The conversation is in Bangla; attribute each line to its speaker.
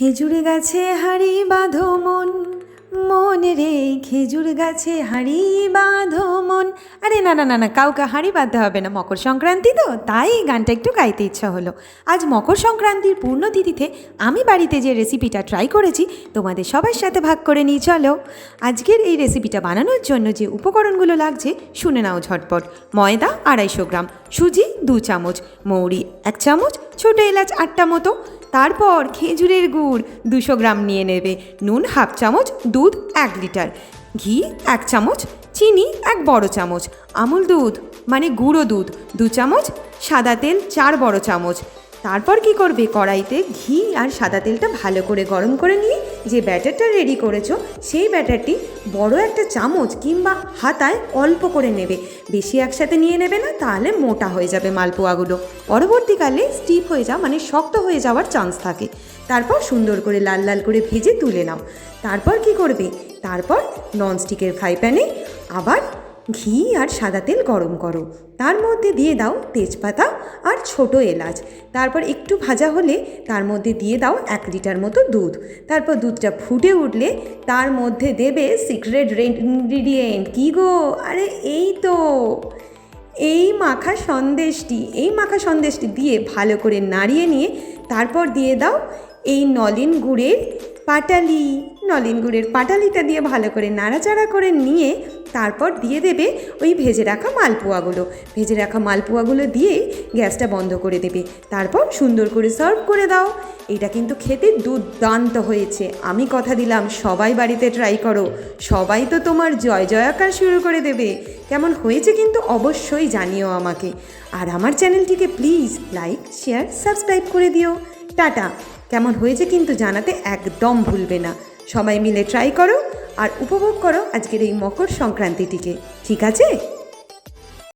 Speaker 1: খেজুর গাছে হাড়ি বাঁধো মন। মন রে, খেজুর গাছে হাড়ি বাঁধো মন। আরে না না না না, কাউকে হাঁড়ি বাঁধতে হবে না। মকর সংক্রান্তি তো, তাই গানটা একটু গাইতে ইচ্ছা হলো। আজ মকর সংক্রান্তির পূর্ণতিথিতে আমি বাড়িতে যে রেসিপিটা ট্রাই করেছি, তোমাদের সবার সাথে ভাগ করে নিয়ে চলো। আজকের এই রেসিপিটা বানানোর জন্য যে উপকরণগুলো লাগছে, শুনে নাও ঝটপট। ময়দা আড়াইশো গ্রাম, সুজি দু চামচ, মৌরি এক চামচ, ছোটো এলাচ আটটা মতো তারপর খেজুরের গুড় দুশো গ্রাম নিয়ে নেবে। নুন হাফ চামচ, দুধ এক লিটার। ঘি এক চামচ, চিনি এক বড় চামচ। আমুল দুধ মানে গুঁড়ো দুধ, দু চামচ, সাদা তেল চার বড় চামচ। তারপর কি করবে কড়াইতে ঘি আর সাদা তেলটা ভালো করে গরম করে নিয়ে যে ব্যাটারটা রেডি করেছ, সেই ব্যাটারটি বড় একটা চামচ কিংবা হাতায় অল্প করে নেবে। বেশি একসাথে নিয়ে নেবে না, তাহলে মোটা হয়ে যাবে মালপোয়াগুলো। পরবর্তীকালে স্টিফ হয়ে যাওয়া মানে শক্ত হয়ে যাওয়ার চান্স থাকে। তারপর সুন্দর করে লাল লাল করে ভেজে তুলে নাও। তারপর কি করবে? তারপর ননস্টিকের ফ্রাই প্যানে আবার ঘি আর সাদা তেল গরম করো। তার মধ্যে দিয়ে দাও তেজপাতা আর ছোট এলাচ। তারপর একটু ভাজা হলে তার মধ্যে দিয়ে দাও এক লিটার মতো দুধ। তারপর দুধটা ফুটে উঠলে তার মধ্যে দেবে সিক্রেট ইনগ্রিডিয়েন্ট কী গো? আরে এই তো। এই মাখা সন্দেশটি, এই মাখা সন্দেশটি দিয়ে ভালো করে নাড়িয়ে নিয়ে তারপর দিয়ে দাও এই নলেন গুড়ের পাটালি। নলেন গুড়ের পাটালিটা দিয়ে ভালো করে নাড়াচাড়া করে নিয়ে তারপর দিয়ে দেবে ওই ভেজে রাখা মালপোয়াগুলো। ভেজে রাখা মালপোয়াগুলো দিয়ে গ্যাসটা বন্ধ করে দেবে। তারপর সুন্দর করে সার্ভ করে দাও। এটা কিন্তু খেতে দুর্দান্ত হয়েছে। আমি কথা দিলাম, সবাই বাড়িতে ট্রাই করো। সবাই তো তোমার জয় জয়াকার শুরু করে দেবে। কেমন হয়েছে কিন্তু অবশ্যই জানিও আমাকে। আর আমার চ্যানেলটিকে প্লিজ লাইক, শেয়ার, সাবস্ক্রাইব করে দিও। টাটা। কেমন হয়েছে কিন্তু জানাতে একদম ভুলবে না। সবাই মিলে ট্রাই করো আর উপভোগ করো আজকের এই মকর সংক্রান্তিটিকে। ঠিক আছে?